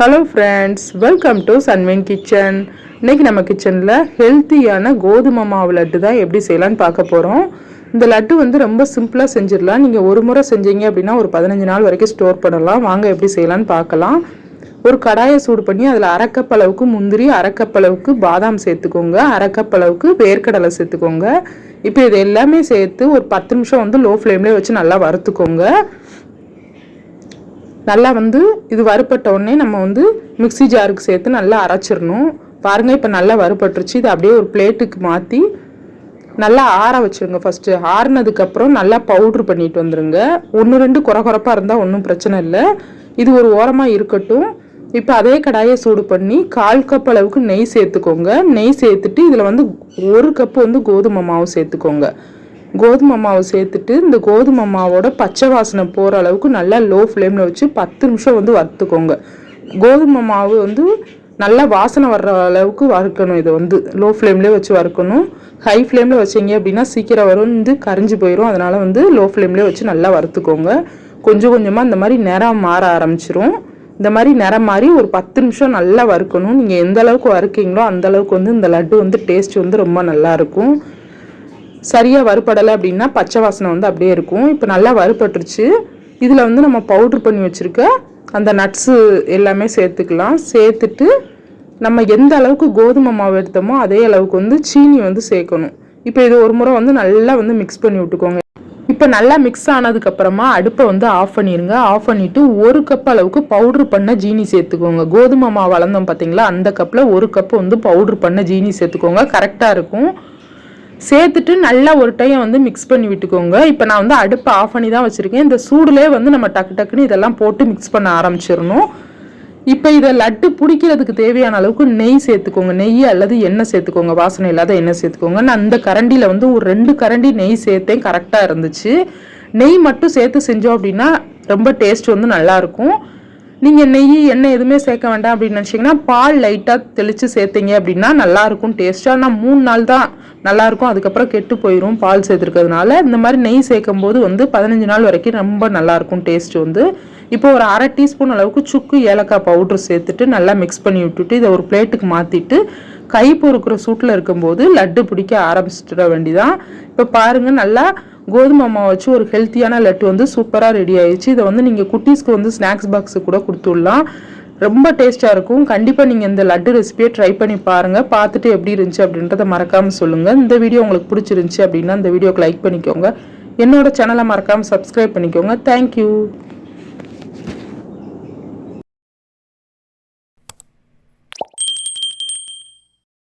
Hello friends welcome to Sunwin kitchen இன்னைக்கு நம்ம கிச்சனில் ஹெல்த்தியான கோதுமை மாவு லட்டு தான் எப்படி செய்யலான்னு பார்க்க போகிறோம் இந்த லட்டு வந்து ரொம்ப சிம்பிளாக செஞ்சிடலாம். நீங்கள் ஒரு முறை செஞ்சீங்க அப்படின்னா ஒரு பதினஞ்சு நாள் வரைக்கும் ஸ்டோர் பண்ணலாம். வாங்க எப்படி செய்யலான்னு பார்க்கலாம். ஒரு கடாயை சூடு பண்ணி அதில் அரைக்கப் அளவுக்கு முந்திரி அரைக்கப் அளவுக்கு பாதாம் சேர்த்துக்கோங்க. அரைக்கப் அளவுக்கு வேர்க்கடலை சேர்த்துக்கோங்க. இப்போ இது எல்லாமே சேர்த்து ஒரு பத்து நிமிஷம் வந்து லோ ஃப்ளேம்லேயே வச்சு நல்லா வறுத்துக்கோங்க. நல்லா வந்து இது வறுப்பட்ட உடனே நம்ம வந்து மிக்ஸி ஜாருக்கு சேர்த்து நல்லா அரைச்சிடணும். பாருங்கள் இப்போ நல்லா வறுபட்டுருச்சு. இது அப்படியே ஒரு பிளேட்டுக்கு மாற்றி நல்லா ஆற வச்சுருங்க ஃபஸ்ட்டு ஆறுனதுக்கப்புறம் நல்லா பவுட்ரு பண்ணிட்டு வந்துடுங்க ஒன்று ரெண்டு குறை குறைப்பாக இருந்தால் ஒன்றும் பிரச்சனை இல்லை. இது ஒரு ஓரமாக இருக்கட்டும். இப்போ அதே கடாயை சூடு பண்ணி கால் கப் அளவுக்கு நெய் சேர்த்துக்கோங்க. நெய் சேர்த்துட்டு இதில் வந்து ஒரு கப்பு வந்து கோதுமை மாவு சேர்த்துக்கோங்க. கோதுமை மாவு சேர்த்துட்டு இந்த கோதுமை மாவோட பச்சை வாசனை போகிற அளவுக்கு நல்லா லோ ஃப்ளேமில் வச்சு பத்து நிமிஷம் வந்து வறுத்துக்கோங்க. கோதுமை மாவு வந்து நல்லா வாசனை வர்ற அளவுக்கு வறுக்கணும் இதை வந்து. லோ ஃப்ளேம்லேயே வச்சு வறுக்கணும். ஹை ஃப்ளேமில் வச்சிங்க அப்படின்னா சீக்கிரம் வரும் வந்து கரைஞ்சி போயிடும் அதனால் வந்து லோ ஃப்ளேம்லேயே வச்சு நல்லா வறுத்துக்கோங்க. கொஞ்சம் கொஞ்சமாக இந்த மாதிரி நிறம் மாற ஆரம்பிச்சிரும். இந்த மாதிரி நிறம் மாறி ஒரு பத்து நிமிஷம் நல்லா வறுக்கணும். நீங்கள் எந்த அளவுக்கு வறுக்கீங்களோ அந்த அளவுக்கு வந்து இந்த லட்டு வந்து டேஸ்ட் வந்து ரொம்ப நல்லாயிருக்கும் சரியாக வறுபடலை அப்படின்னா பச்சை வாசனை வந்து அப்படியே இருக்கும். இப்போ நல்லா வறுபட்டுருச்சு. இதில் வந்து நம்ம பவுட்ரு பண்ணி வச்சுருக்க அந்த நட்ஸு எல்லாமே சேர்த்துக்கலாம். சேர்த்துட்டு நம்ம எந்த அளவுக்கு கோதுமை மாவு எடுத்தோமோ அதே அளவுக்கு வந்து சீனி வந்து சேர்க்கணும். இப்போ இது ஒரு முறை வந்து நல்லா வந்து மிக்ஸ் பண்ணி விட்டுக்கோங்க. இப்போ நல்லா மிக்ஸ் ஆனதுக்கப்புறமா அடுப்பை வந்து ஆஃப் பண்ணிடுங்க ஆஃப் பண்ணிவிட்டு ஒரு கப் அளவுக்கு பவுட்ரு பண்ண ஜீனி சேர்த்துக்கோங்க. கோதுமை மாவு வளர்ந்தோம் பார்த்தீங்களா? அந்த கப்பில் ஒரு கப்பு வந்து பவுட்ரு பண்ண ஜீனி சேர்த்துக்கோங்க. கரெக்டாக இருக்கும். சேர்த்துட்டு நல்லா ஒரு டைம் வந்து மிக்ஸ் பண்ணி விட்டுக்கோங்க. இப்போ நான் வந்து அடுப்பை ஆஃப் பண்ணி தான் வச்சுருக்கேன். இந்த சூடுலேயே வந்து நம்ம டக்கு டக்குன்னு இதெல்லாம் போட்டு மிக்ஸ் பண்ண ஆரம்பிச்சிடணும். இப்போ இதை லட்டு பிடிக்கிறதுக்கு தேவையான அளவுக்கு நெய் சேர்த்துக்கோங்க. நெய் அல்லது எண்ணெய் சேர்த்துக்கோங்க. வாசனை இல்லாத எண்ணெய் சேர்த்துக்கோங்க. நான் அந்த கரண்டியில் வந்து ஒரு ரெண்டு கரண்டி நெய் சேர்த்தேன். கரெக்டாக இருந்துச்சு. நெய் மட்டும் சேர்த்து செஞ்சோம் அப்படின்னா ரொம்ப டேஸ்ட் வந்து நல்லாயிருக்கும் நீங்கள் நெய் எண்ணெய் எதுவுமே சேர்க்க வேண்டாம் அப்படின்னு நினச்சிங்கன்னா பால் லைட்டாக தெளித்து சேர்த்தீங்க அப்படின்னா நல்லாயிருக்கும் டேஸ்ட்டாக ஆனால் மூணு நாள் தான் நல்லாயிருக்கும் அதுக்கப்புறம் கெட்டு போயிடும் பால் சேர்த்துருக்கிறதுனால. இந்த மாதிரி நெய் சேர்க்கும் போது வந்து பதினஞ்சு நாள் வரைக்கும் ரொம்ப நல்லாயிருக்கும் டேஸ்ட் வந்து. இப்போ ஒரு அரை டீஸ்பூன் அளவுக்கு சுக்கு ஏலக்காய் பவுட்ரு சேர்த்துட்டு நல்லா மிக்ஸ் பண்ணி விட்டுட்டு இதை ஒரு பிளேட்டுக்கு மாற்றிட்டு கை பொறுக்கிற சூட்டில் இருக்கும்போது லட்டு பிடிக்க ஆரம்பிச்சிட வேண்டிதான் இப்போ பாருங்கள் நல்லா கோதுமை மாவு வச்சு ஒரு ஹெல்த்தியான லட்டு வந்து சூப்பராக ரெடி ஆயிடுச்சு. இதை வந்து நீங்கள் குட்டீஸ்க்கு வந்து ஸ்நாக்ஸ் பாக்ஸு கூட கொடுத்துடலாம். ரொம்ப டேஸ்ட்டாக இருக்கும். கண்டிப்பாக நீங்கள் இந்த லட்டு ரெசிபியை ட்ரை பண்ணி பாருங்கள் பார்த்துட்டு எப்படி இருந்துச்சு அப்படின்றத மறக்காமல் சொல்லுங்கள் இந்த வீடியோ உங்களுக்கு பிடிச்சிருந்துச்சி அப்படின்னா இந்த வீடியோக்கு லைக் பண்ணிக்கோங்க. என்னோட சேனலை மறக்காமல் சப்ஸ்கிரைப் பண்ணிக்கோங்க. தேங்க்யூ